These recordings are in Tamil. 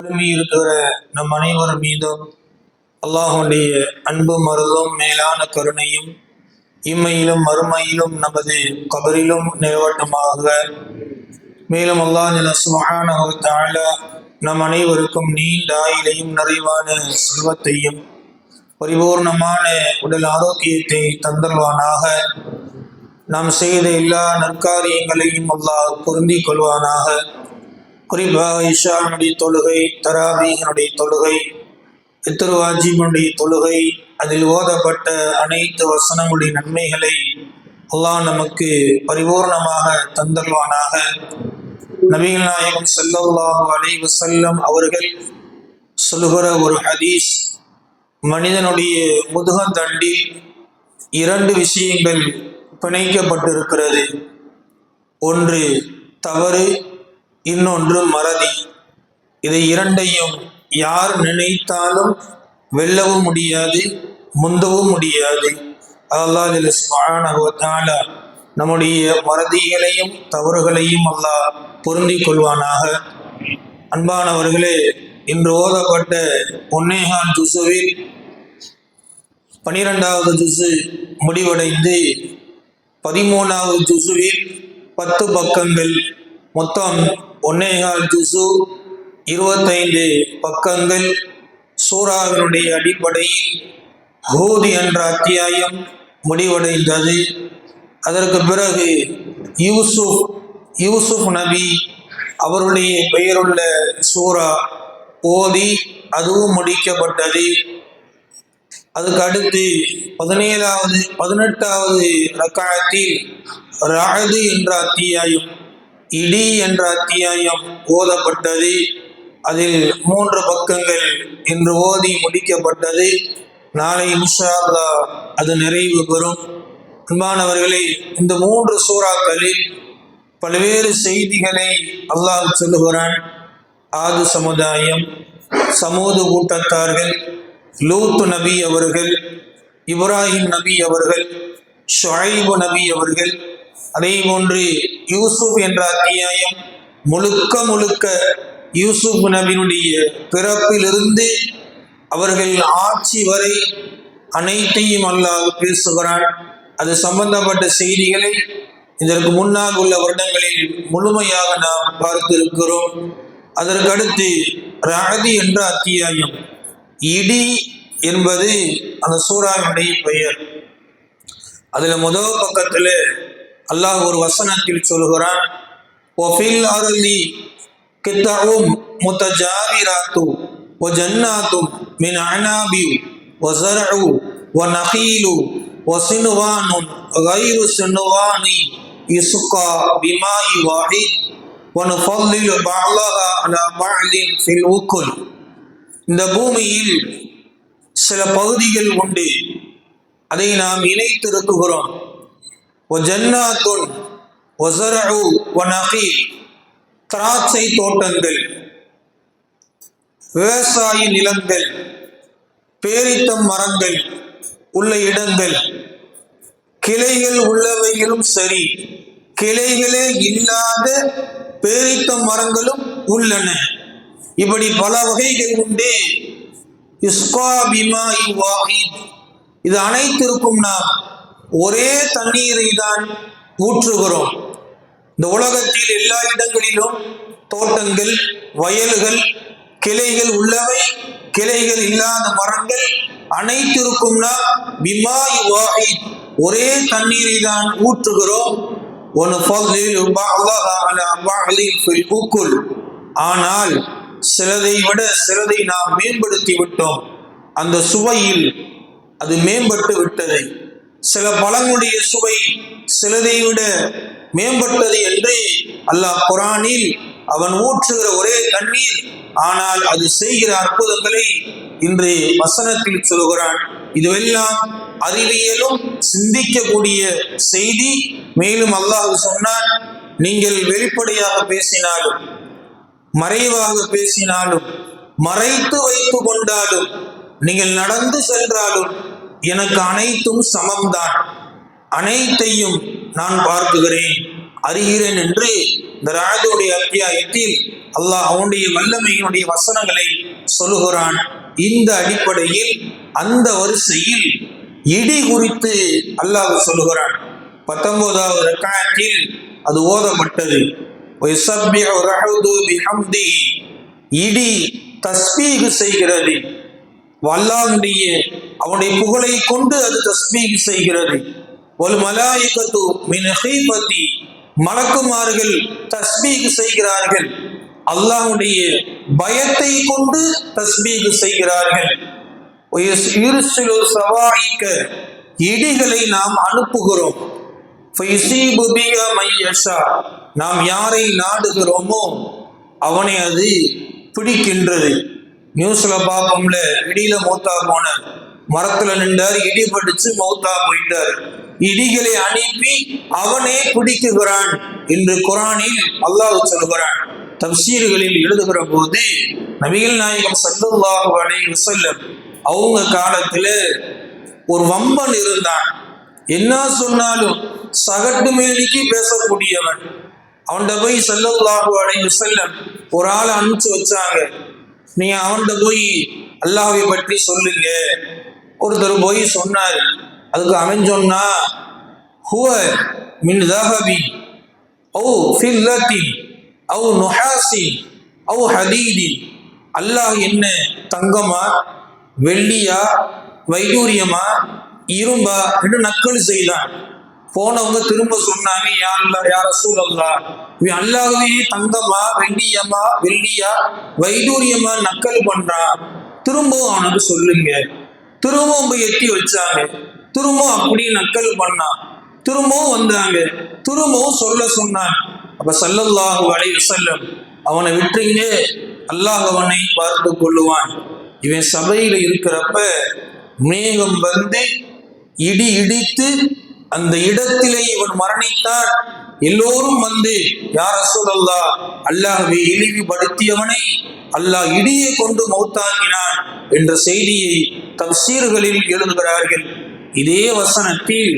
இருக்கிற நம் அனைவர் மீதும் அல்லாஹுடைய அன்பும் அருளும் மேலான கருணையும் இம்மையிலும் மறுமையிலும் நமது கபரிலும் நிறைவட்டமாக மேலும் அல்லாஹ் சுபஹானஹு நம் அனைவருக்கும் நீண்ட ஆயிலையும் நிறைவான செல்வத்தையும் பரிபூர்ணமான உடல் ஆரோக்கியத்தை தந்தல்வானாக நாம் செய்த எல்லா நற்காரியங்களையும் அல்லாஹ் பொருந்திக் கொள்வானாக. குறிப்பாக இஷானுடைய தொழுகை தராவீகனுடைய தொழுகை இத்திருவாஜிமனுடைய தொழுகை அதில் ஓதப்பட்ட அனைத்து வசனங்களுடைய நன்மைகளை அல்லாஹ் நமக்கு பரிபூர்ணமாக தந்தல்வானாக நபிகள் நாயகம் ஸல்லல்லாஹு அலைஹி செல்லம் அவர்கள் சொல்லுகிற ஒரு ஹதீஸ் மனிதனுடைய முதுகந்தண்டில் இரண்டு விஷயங்கள் பிணைக்கப்பட்டிருக்கிறது. ஒன்று தவறு இன்னொன்று மறதி. இதை இரண்டையும் யார் நினைத்தாலும் வெல்லவும் முடியாது முந்தவும் முடியாது. அல்லாஹ் சுப்ஹானஹு நம்முடைய மறதிகளையும் தவறுகளையும் அல்லாஹ் பொருந்தி கொள்வானாக. அன்பானவர்களே இன்று ஓதப்பட்ட ஒன்னேகால் ஜுசுவில் பனிரெண்டாவது ஜுசு முடிவடைந்து பதிமூணாவது ஜுசுவில் பத்து பக்கங்கள் மொத்தம் ஒன்னேகால் ஜுசு இருபத்தைந்து பக்கங்கள். சூறாவினுடைய அடிப்படையில் ஹூதி என்ற அத்தியாயம் முடிவடைந்தது. அதற்கு பிறகு யூசுப் யூசுப் நபி அவருடைய பெயருள்ள சூரா ஓதி அதுவும் முடிக்கப்பட்டது. அதுக்கு அடுத்து பதினேழாவது பதினெட்டாவது ரக்காயத்தில் ராது என்ற அத்தியாயம் இடி என்ற அத்தியாயம் ஓதப்பட்டது. அதில் மூன்று பக்கங்கள் இன்று ஓதி முடிக்கப்பட்டது. நாளை இன்ஷா அது நிறைவு பெறும். அன்பானவர்களே இந்த மூன்று சூறாக்களில் பல்வேறு செய்திகளை அல்லாஹ் சொல்லுகிறான். ஆது சமுதாயம் சமூது கூட்டத்தார்கள் லூத்து நபி அவர்கள் இப்ராஹிம் நபி அவர்கள் ஷொஹைபு நபி அவர்கள் அதே போன்று யூசுப் என்ற அத்தியாயம் முழுக்க முழுக்க யூசுப் நபியினுடைய பிறப்பிலிருந்து அவர்கள் ஆட்சி வரை அனைத்தையும் அல்லாஹ் பேசுகிறான். அது சம்பந்தப்பட்ட செய்திகளை இதற்கு முன்னால் உள்ள வருடங்களில் முழுமையாக நாம் பார்த்திருக்கிறோம். அதற்கடுத்து ராதி என்ற அத்தியாயம். இடி என்பது அந்த சூறாவினுடைய பெயர். அதுல முதல் பக்கத்துல அல்லாஹ் ஒரு வசனத்தில் சொல்கிறான் ஒஃபில் அருளி கித்தவும் முத்தஜாவிராத்து وجنات من عناب وزرع ونخيل وصنوان غير صنوان يسقى بماء واحد ونفضل بعضها على بعض في الوكل இந்த பூமியில் சில பகுதிகள் உண்டு அதை நாம் இணைத்திருக்குகிறோம் ஜன்னாத்துன் ஒசரவு ஒனகி திராட்சை தோட்டங்கள் விவசாய நிலங்கள் பேரித்தம் மரங்கள் உள்ள இடங்கள் கிளைகள் உள்ளவைகளும் சரி கிளைகளே இல்லாத பேரித்தம் மரங்களும் உள்ளன. இப்படி பல வகைகள் உண்டு. இஸ்கா பிமா இது அனைத்திற்கும் நாம் ஒரே தண்ணீரை தான் ஊற்றுகிறோம். இந்த உலகத்தில் எல்லா இடங்களிலும் தோட்டங்கள் வயல்கள் கிளைகள் உள்ளவை. கிளைகள் இல்லாத மரங்கள் அனைத்திருக்கும்னா நாம் பிமாய் ஒரே தண்ணீரை தான் ஊற்றுகிறோம் ஒன்று ஊக்குள் ஆனால் சிலதை விட சிலதை நாம் மேம்படுத்தி விட்டோம் அந்த சுவையில் அது மேம்பட்டு விட்டதை. சில பழங்களுடைய சுவை சிலதை விட மேம்பட்டது என்று அல்லாஹ் குரானில் அவன் ஊற்றுகிற ஒரே தண்ணீர் ஆனால் அது செய்கிற அற்புதங்களை இன்று வசனத்தில் சொல்கிறான் இதுவெல்லாம் அறிவியலும் சிந்திக்கக்கூடிய செய்தி. மேலும் அல்லாஹ் சொன்னான் நீங்கள் வெளிப்படையாக பேசினாலும் மறைவாக பேசினாலும் மறைத்து வைத்து கொண்டாலும் நீங்கள் நடந்து சென்றாலும் எனக்கு அனைத்தும் சமம்தான். அனைத்தையும் நான் பார்க்குகிறேன். அறிகிறேன் என்று இந்த ராஜுடைய அத்தியாயத்தில் அல்லாஹ் அவனுடைய வல்லமையினுடைய வசனங்களை சொல்லுகிறான். இந்த அடிப்படையில் அந்த வரிசையில் இடி குறித்து அல்லாஹ் சொல்லுகிறான். பத்தொன்பதாவது ரக்காயத்தில் அது ஓதப்பட்டது. இடி தஸ்பீகு செய்கிறது. வல்லாவுடைய அவனுடைய புகழை கொண்டு அது தஸ்பீகு செய்கிறது. ஒரு மலாயிகத்து மின் ஹீபத்தி மலக்குமார்கள் தஸ்மீக செய்கிறார்கள். அல்லாஹுடைய பயத்தை கொண்டு தஸ்பீகு செய்கிறார்கள். சவாய்க்க இடிகளை நாம் அனுப்புகிறோம். நாம் யாரை நாடுகிறோமோ அவனை அது பிடிக்கின்றது. நியூஸ்ல பார்ப்போம்ல இடியில மூத்தா போன மரத்துல நின்றார் இடி படிச்சு மௌத்தா போயிட்டார். இடிகளை அனுப்பி அவனே குடிக்குகிறான் என்று குரானில் அல்லாஹ் சொல்கிறான். தப்சீர்களில் எழுதுகிற போது நபிகள் நாயகம் சல்லல்லாஹு அலை வசல்லம் அவங்க காலத்துல ஒரு வம்பன் இருந்தான். என்ன சொன்னாலும் சகட்டு மேலிக்கு பேசக்கூடியவன். அவன்கிட்ட போய் சல்லல்லாஹு அலைஹி வஸல்லம் ஒரு ஆளை அனுப்பிச்சு வச்சாங்க. நீங்க அவன்கிட்ட போய் அல்லாஹை பற்றி சொல்லுங்க. ஒருத்தர் போய் சொன்னார். அதுக்கு அவன் சொன்னா ஹுவ மின் தஹபி அவு ஃபில்லத்தின் அவு நுஹாசின் அவு ஹதீதி அல்லாஹ் என்ன தங்கமா வெள்ளியா வைடூரியமா இரும்பா என்று நக்கல் செய்தான். போனவங்க திரும்ப சொன்னாங்க யார் யார சூழல்லா இவன் அல்லாஹ்வே தங்கமா வெள்ளியமா வெள்ளியா வைடூரியமா நக்கல் பண்றான். திரும்பவும் அவனுக்கு சொல்லுங்க. திரும்பவும் போய் எட்டி வச்சாங்க. திரும்பவும் அப்படியே நக்கல் பண்ணான் திரும்பவும் வந்தாங்க. திரும்பவும் சொல்ல சொன்னான் அப்ப சல்லல்லாஹு அலைய செல்லம் அவனை விட்டுருங்க. அல்லாஹ் அவனை பார்த்து கொள்ளுவான். இவன் சபையில் இருக்கிறப்ப மேகம் வந்து இடி இடித்து அந்த இடத்திலே இவன் மரணித்தான் எல்லோரும் வந்து யார் அசோதல்லா அல்லாஹ்வை இழிவுபடுத்தியவனை அல்லாஹ் இடியை கொண்டு மௌத்தாக்கினான் என்ற செய்தியை தப்சீர்களில் எழுதுகிறார்கள். இதே வசனத்தில்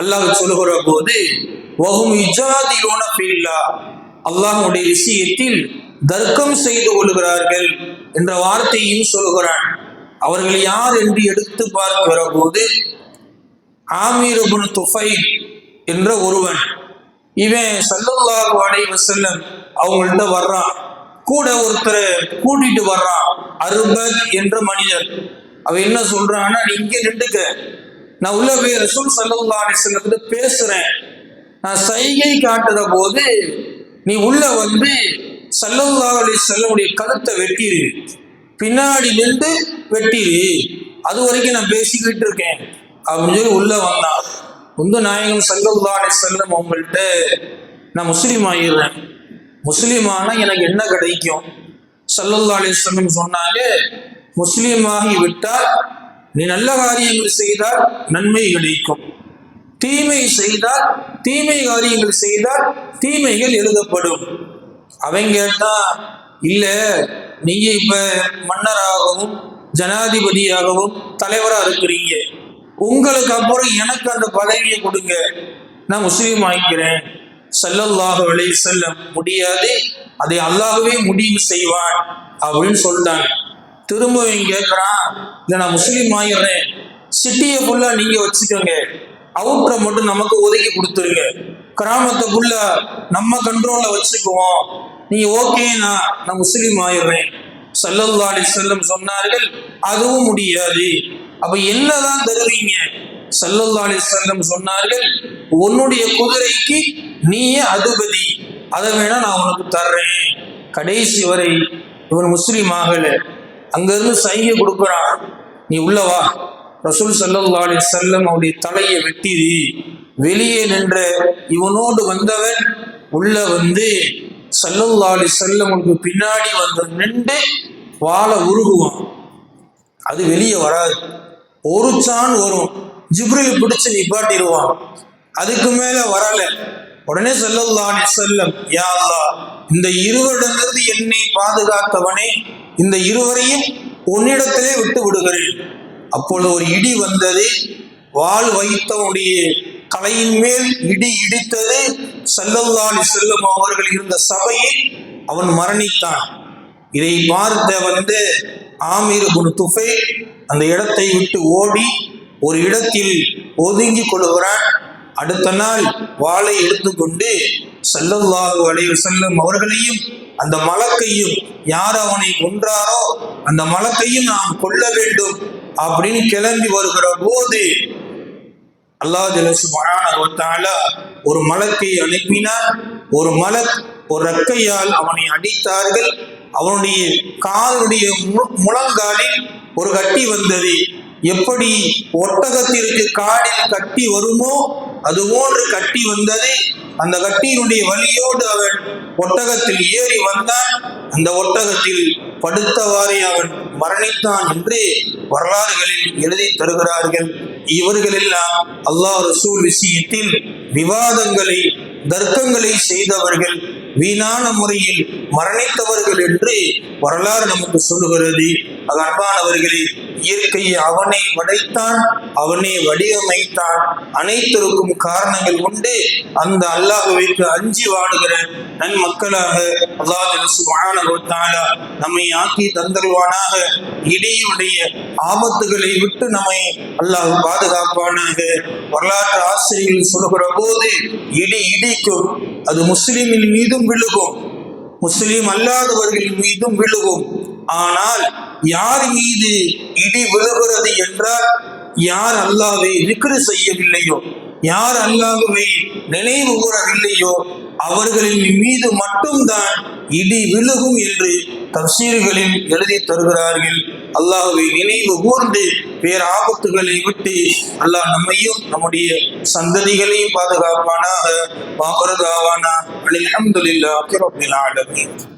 அல்லாஹ் சொல்லுகிற போது அல்லாஹுடைய விஷயத்தில் தர்க்கம் செய்து கொள்கிறார்கள் என்ற வார்த்தையும் சொல்கிறான். அவர்கள் யார் என்று எடுத்து பார்க்கிற போது ஆமீர் துஃபை என்ற ஒருவன் இவன் சல்லல்லாஹு அலைஹி அவங்கள்ட்ட வர்றான். கூட ஒருத்தரை கூட்டிட்டு வர்றான். அருபத் என்ற மனிதர் அவன் என்ன சொல்றான்னா நீ இங்க நின்றுக்க. நான் உள்ள போய் ரசூல் சல்லல்லாஹு அலைஹி பேசுறேன். நான் சைகை காட்டுற போது நீ உள்ள வந்து சல்லல்லாஹு அலைஹி வஸல்லமுடைய கழுத்தை வெட்டிரு. பின்னாடி நின்று வெட்டிரு. அது வரைக்கும் நான் பேசிக்கிட்டு இருக்கேன். அப்படின்னு சொல்லி உள்ள வந்தான். உந்து நாயகம் சல்லல்லா அலைஹி செல்லம் அவங்கள்ட்ட நான் முஸ்லீம் ஆகிடுறேன் முஸ்லீம் எனக்கு என்ன கிடைக்கும்? சல்லல்லா அலைஹி சொன்னாலே சொன்னாங்க முஸ்லீமாகி விட்டால் நீ நல்ல காரியங்கள் செய்தால் நன்மை கிடைக்கும். தீமை செய்தால் தீமை காரியங்கள் செய்தால் தீமைகள் எழுதப்படும். அவங்க கேட்டா இல்ல நீங்க இப்ப மன்னராகவும் ஜனாதிபதியாகவும் தலைவரா இருக்கிறீங்க. உங்களுக்கு அப்புறம் எனக்கு அந்த பதவியை கொடுங்க. நான் முஸ்லீம் ஆகிக்கிறேன் செல்லல்லாக அலைஹி செல்ல முடியாது. அதை அல்லாகவே முடிவு செய்வான் அப்படின்னு சொல்லிட்டாங்க. திரும்பவும் கேட்குறான் இல்லை நான் முஸ்லீம் ஆகிடுறேன் சிட்டியை ஃபுல்லாக நீங்கள் வச்சுக்கோங்க. அவுட்டரை மட்டும் நமக்கு ஒதுக்கி கொடுத்துருங்க. கிராமத்தை ஃபுல்லா நம்ம கண்ட்ரோலில் வச்சுக்குவோம். நீ ஓகேனா நான் முஸ்லீம் ஆயிடுறேன். சல்லல்லா அலைஹி வஸல்லம் சொன்னார்கள் அதுவும் முடியாது. அப்போ என்னதான் தருவீங்க? சல்லல்லா அலைஹி சொன்னார்கள் உன்னுடைய குதிரைக்கு நீயே அதிபதி. அதை வேணா நான் உனக்கு தர்றேன். கடைசி வரை இவன் முஸ்லீம் ஆகல. அங்கிருந்து சைகை கொடுக்குறான். நீ உள்ள வா. ரசூல் சல்லல்லா அலைஹி செல்லம் அவருடைய தலையை வெட்டிது வெளியே நின்ற இவனோடு வந்தவன் உள்ள வந்து சல்லல்லா செல்லம் உனக்கு பின்னாடி வந்து நின்று வாழை உருகுவான். அது வெளியே வராது. ஒரு சான் வரும். ஜிப்ரில் பிடிச்சு நிப்பாட்டிடுவான். அதுக்கு மேல வரல. உடனே செல்லல்லான் செல்லம் யா அல்லா இந்த இருவரிடமிருந்து என்னை பாதுகாத்தவனே இந்த இருவரையும் உன்னிடத்திலே விட்டு விடுகிறேன். அப்பொழுது ஒரு இடி வந்தது. வாள் வைத்தவனுடைய தலையின் மேல் இடி இடித்தது. செல்லல்லான் செல்லும் அவர்கள் இருந்த சபையில் அவன் மரணித்தான். இதை பார்த்த வந்து ஆமீர் குன் துஃபை அந்த இடத்தை விட்டு ஓடி ஒரு இடத்தில் ஒதுங்கி கொள்கிறான். அடுத்த நாள் வாளை எடுத்துக்கொண்டு சல்லல்லாஹு அலைஹி செல்லும் அவர்களையும் அந்த மலக்கையும் யார் அவனை கொன்றாரோ அந்த மலக்கையும் நாம் கொல்ல வேண்டும் அப்படின்னு கிளம்பி வருகிற போது அல்லாஹ் ஜல்ல சுப்ஹானஹு ஒரு மலக்கை அனுப்பினார். ஒரு மலக் ஒரு ரக்கையால் அவனை அடித்தார்கள். அவனுடைய காலுடைய மு- முழங்காலில் ஒரு கட்டி வந்தது. எப்படி ஒட்டகத்திற்கு காடில் கட்டி வருமோ அது போன்று கட்டி வந்தது. அந்த கட்டியினுடைய வழியோடு அவன் ஒட்டகத்தில் ஏறி வந்தான். அந்த ஒட்டகத்தில் படுத்தவாறே அவன் மரணித்தான் என்று வரலாறுகளில் எழுதி தருகிறார்கள். இவர்களெல்லாம் அல்லாஹ் ரசூல் விஷயத்தில் விவாதங்களை தர்க்கங்களை செய்தவர்கள் வீணான முறையில் மரணித்தவர்கள் என்று வரலாறு நமக்கு சொல்லுகிறது. அது அன்பானவர்களே இயற்கையை அவனே படைத்தான் அவனே வடிவமைத்தான். அனைத்திற்கும் காரணங்கள் உண்டு. அந்த அல்லாஹுவைக்கு அஞ்சி வாடுகிற நன்மக்களாக மக்களாக சுப்ஹானஹு நம்மை ஆக்கி தந்தருவானாக. இடையுடைய ஆபத்துகளை விட்டு நம்மை அல்லாஹ் பாதுகாப்பானாக. வரலாற்று ஆசிரியர்கள் சொல்கிற போது இடி இடிக்கும் அது முஸ்லிமின் மீதும் விழுகும். முஸ்லீம் அல்லாதவர்கள் மீதும் விழுகும். ஆனால் யார் மீது இடி விழுகிறது என்றால் யார் அல்லாவை விக்ரு செய்யவில்லையோ யார் அல்லாஹ்வை நினைவு கூறவில்லையோ அவர்களின் மீது மட்டும்தான் இடி விழுகும் என்று தப்சீர்களில் எழுதி தருகிறார்கள். அல்லாஹுவை நினைவு கூர்ந்து பேர் ஆபத்துகளை விட்டு அல்லாஹ் நம்மையும் நம்முடைய சந்ததிகளையும் பாதுகாப்பானாக வாபரதாவானா? அல்ஹம்துலில்லாஹி ரப்பில்